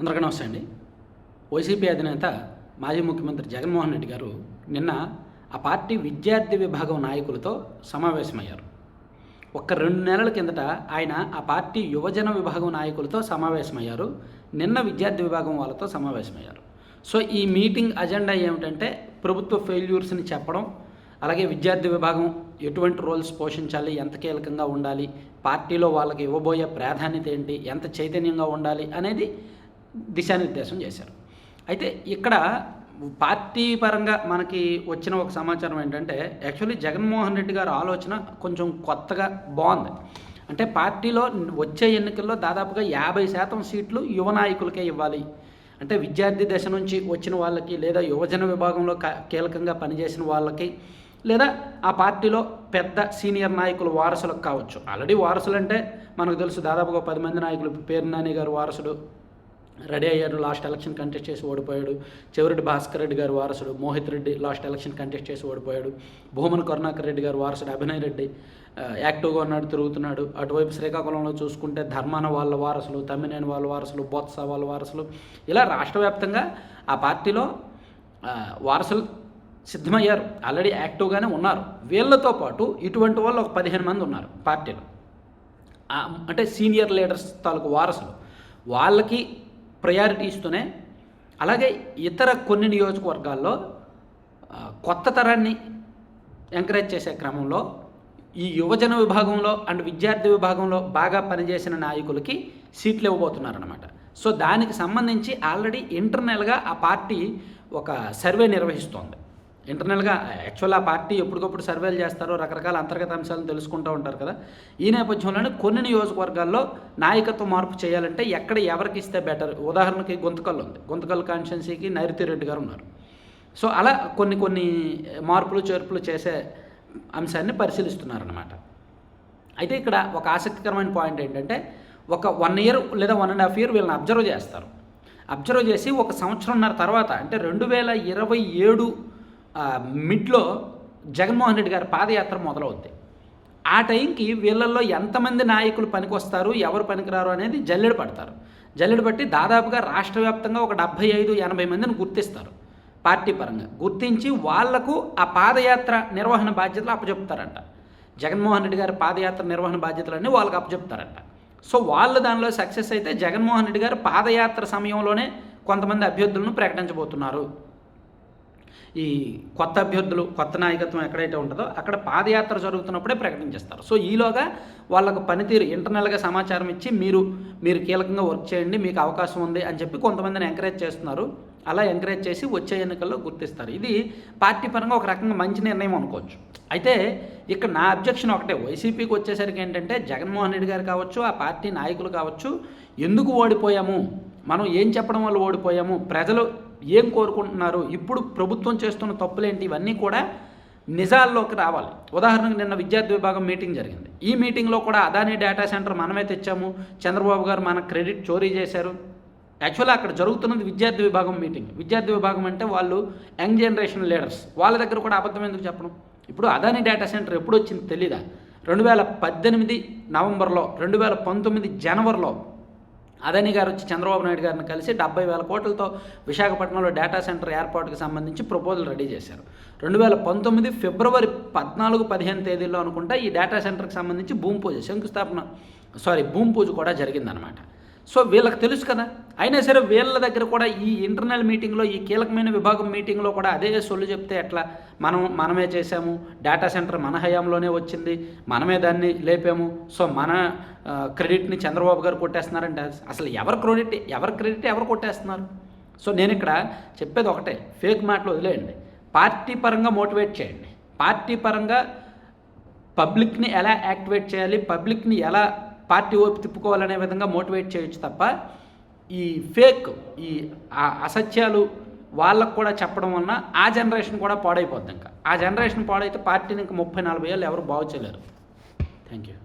అందరికీ నమస్తే అండి. వైసీపీ అధినేత మాజీ ముఖ్యమంత్రి జగన్మోహన్ రెడ్డి గారు నిన్న ఆ పార్టీ విద్యార్థి విభాగం నాయకులతో సమావేశమయ్యారు. ఒక్క రెండు నెలల కిందట ఆయన ఆ పార్టీ యువజన విభాగం నాయకులతో సమావేశమయ్యారు. నిన్న విద్యార్థి విభాగం వాళ్ళతో సమావేశమయ్యారు. సో ఈ మీటింగ్ అజెండా ఏమిటంటే ప్రభుత్వ ఫెయిల్యూర్స్ని చెప్పడం అలాగే విద్యార్థి విభాగం ఎటువంటి రోల్స్ పోషించాలి ఎంత కీలకంగా ఉండాలి పార్టీలో వాళ్ళకి ఇవ్వబోయే ప్రాధాన్యత ఏంటి ఎంత చైతన్యంగా ఉండాలి అనేది దిశానిర్దేశం చేశారు. అయితే ఇక్కడ పార్టీ పరంగా మనకి వచ్చిన ఒక సమాచారం ఏంటంటే యాక్చువల్లీ జగన్మోహన్ రెడ్డి గారి ఆలోచన కొంచెం కొత్తగా బాగుంది. అంటే పార్టీలో వచ్చే ఎన్నికల్లో దాదాపుగా యాభై శాతం సీట్లు యువ నాయకులకే ఇవ్వాలి. అంటే విద్యార్థి దశ నుంచి వచ్చిన వాళ్ళకి లేదా యువజన విభాగంలో క- కీలకంగా పనిచేసిన వాళ్ళకి లేదా ఆ పార్టీలో పెద్ద సీనియర్ నాయకుల వారసులకు కావచ్చు. ఆల్రెడీ వారసులు అంటే మనకు తెలుసు దాదాపుగా పది మంది నాయకులు పేరు నాని గారు వారసుడు రెడీ అయ్యారు. లాస్ట్ ఎలక్షన్ కంటెస్ట్ చేసి ఓడిపోయాడు. చెవిరెడ్డి భాస్కర్ రెడ్డి గారు వారసుడు Mohit Reddy last election contest చేసి ఓడిపోయాడు. భూమన్ కరుణాకర్ రెడ్డి గారు వారసుడు అభినయ్ రెడ్డి యాక్టివ్గా ఉన్నాడు తిరుగుతున్నాడు. అటువైపు శ్రీకాకుళంలో చూసుకుంటే ధర్మాన వాళ్ళ వారసులు తమ్మినేని వాళ్ళ వారసులు బొత్స వాళ్ళ వారసులు. ఇలా రాష్ట్ర వ్యాప్తంగా ఆ పార్టీలో వారసులు సిద్ధమయ్యారు. ఆల్రెడీ యాక్టివ్గానే ఉన్నారు. వీళ్ళతో పాటు ఇటువంటి వాళ్ళు ఒక పదిహేను మంది ఉన్నారు పార్టీలో. అంటే సీనియర్ లీడర్స్ తాలూకు వారసులు. వాళ్ళకి ప్రయారిటీ ఇస్తూనే అలాగే ఇతర కొన్ని నియోజకవర్గాల్లో కొత్త తరాన్ని ఎంకరేజ్ చేసే క్రమంలో ఈ యువజన విభాగంలో అండ్ విద్యార్థి విభాగంలో బాగా పనిచేసిన నాయకులకి సీట్లు ఇవ్వబోతున్నారనమాట సో దానికి సంబంధించి ఆల్రెడీ ఇంటర్నల్గా ఆ పార్టీ ఒక సర్వే నిర్వహిస్తోంది. ఇంటర్నల్గా యాక్చువల్ ఆ పార్టీ ఎప్పటికప్పుడు సర్వేలు చేస్తారో రకరకాల అంతర్గత అంశాలను తెలుసుకుంటూ ఉంటారు కదా. ఈ నేపథ్యంలోనే కొన్ని నియోజకవర్గాల్లో నాయకత్వ మార్పు చేయాలంటే ఎక్కడ ఎవరికి ఇస్తే బెటర్ ఉదాహరణకి గుంతకల్లు ఉంది. గుంతకల్ కాన్స్టిట్యున్సీకి నైరుతి రెడ్డి గారు ఉన్నారు. సో అలా కొన్ని కొన్ని మార్పులు చేర్పులు చేసే అంశాన్ని పరిశీలిస్తున్నారన్నమాట. అయితే ఇక్కడ ఒక ఆసక్తికరమైన పాయింట్ ఏంటంటే ఒక వన్ ఇయర్ లేదా వన్ అండ్ హాఫ్ ఇయర్ వీళ్ళని అబ్జర్వ్ చేస్తారు. అబ్జర్వ్ చేసి ఒక సంవత్సరంన్నర తర్వాత అంటే రెండు వేల ఇరవై ఏడు మిడ్లో జగన్మోహన్ రెడ్డి గారి పాదయాత్ర మొదలవుద్ది. ఆ టైంకి వీళ్ళల్లో ఎంతమంది నాయకులు పనికొస్తారు ఎవరు పనికిరారు అనేది జల్లెడు పడతారు. జల్లెడు పట్టి దాదాపుగా రాష్ట్ర వ్యాప్తంగా ఒక డెబ్భై ఐదు ఎనభై మందిని గుర్తిస్తారు పార్టీ పరంగా. గుర్తించి వాళ్ళకు ఆ పాదయాత్ర నిర్వహణ బాధ్యతలు అప్పచెప్తారంట. జగన్మోహన్ రెడ్డి గారి పాదయాత్ర నిర్వహణ బాధ్యతలన్నీ వాళ్ళకి అప్పచెప్తారంట. సో వాళ్ళు దానిలో సక్సెస్ అయితే జగన్మోహన్ రెడ్డి గారు పాదయాత్ర సమయంలోనే కొంతమంది అభ్యర్థులను ప్రకటించబోతున్నారు. ఈ కొత్త అభ్యర్థులు కొత్త నాయకత్వం ఎక్కడైతే ఉంటుందో అక్కడ పాదయాత్ర జరుగుతున్నప్పుడే ప్రకటించేస్తారు. సో ఈలోగా వాళ్ళకు పనితీరు ఇంటర్నల్గా సమాచారం ఇచ్చి మీరు మీరు కీలకంగా వర్క్ చేయండి మీకు అవకాశం ఉంది అని చెప్పి కొంతమందిని ఎంకరేజ్ చేస్తున్నారు. అలా ఎంకరేజ్ చేసి వచ్చే ఎన్నికల్లో గుర్తిస్తారు. ఇది పార్టీ పరంగా ఒక రకంగా మంచి నిర్ణయం అనుకోవచ్చు. అయితే ఇక్కడ నా అబ్జెక్షన్ ఒకటే. వైసీపీకి వచ్చేసరికి ఏంటంటే జగన్మోహన్ రెడ్డి గారు కావచ్చు ఆ పార్టీ నాయకులు కావచ్చు ఎందుకు ఓడిపోయాము? మనం ఏం చెప్పడం వల్ల ఓడిపోయాము? ప్రజలు ఏం కోరుకుంటున్నారు ఇప్పుడు ప్రభుత్వం చేస్తున్న తప్పులేంటి ఇవన్నీ కూడా నిజాల్లోకి రావాలి. ఉదాహరణకు నిన్న విద్యార్థి విభాగం మీటింగ్ జరిగింది. ఈ మీటింగ్లో కూడా అదానీ డేటా సెంటర్ మనమే తెచ్చాము. చంద్రబాబు గారు మన క్రెడిట్ చోరీ చేశారు. యాక్చువల్గా అక్కడ జరుగుతున్నది విద్యార్థి విభాగం మీటింగ్. విద్యార్థి విభాగం అంటే వాళ్ళు యంగ్ జనరేషన్ లీడర్స్. వాళ్ళ దగ్గర కూడా అబద్ధం ఎందుకు చెప్పడం ఇప్పుడు అదానీ డేటా సెంటర్ ఎప్పుడు వచ్చింది తెలీదా? రెండు వేల పద్దెనిమిది నవంబర్లో రెండు వేల పంతొమ్మిది జనవరిలో అదాని గారు వచ్చి చంద్రబాబు నాయుడు గారిని కలిసి డెబ్బై వేల కోట్లతో విశాఖపట్నంలో డేటా సెంటర్ ఏర్పాటుకు సంబంధించి ప్రపోజల్ రెడీ చేశారు. రెండు వేల పంతొమ్మిది ఫిబ్రవరి పద్నాలుగు పదిహేను తేదీల్లో అనుకుంటా ఈ డేటా సెంటర్కి సంబంధించి భూమి పూజ శంకుస్థాపన సారీ భూమి పూజ కూడా జరిగిందనమాట సో వీళ్ళకి తెలుసు కదా. అయినా సరే వీళ్ళ దగ్గర కూడా ఈ ఇంటర్నల్ మీటింగ్లో ఈ కీలకమైన విభాగం మీటింగ్లో కూడా అదే సొల్లు చెప్తే ఎట్లా? మనం మనమే చేసాము డేటా సెంటర్ మన హయాంలోనే వచ్చింది. మనమే దాన్ని లేపాము. సో మన క్రెడిట్ని చంద్రబాబు గారు కొట్టేస్తున్నారంటే అసలు ఎవరి క్రెడిట్ ఎవరి క్రెడిట్ ఎవరు కొట్టేస్తున్నారు? సో నేను ఇక్కడ చెప్పేది ఒకటే. ఫేక్ మాటలు వదిలేయండి. పార్టీ పరంగా మోటివేట్ చేయండి. పార్టీ పరంగా పబ్లిక్ని ఎలా యాక్టివేట్ చేయాలి? పబ్లిక్ని ఎలా పార్టీ ఓపి తిప్పుకోవాలనే విధంగా మోటివేట్ చేయొచ్చు తప్ప ఈ ఫేక్ ఈ అసత్యాలు వాళ్ళకు కూడా చెప్పడం వలన ఆ జనరేషన్ కూడా పాడైపోద్ది ఇంకా. ఆ జనరేషన్ పాడైతే పార్టీని ఇంకా ముప్పై నలభై ఏళ్ళు ఎవరు బాగు చేయలేరు. Thank you.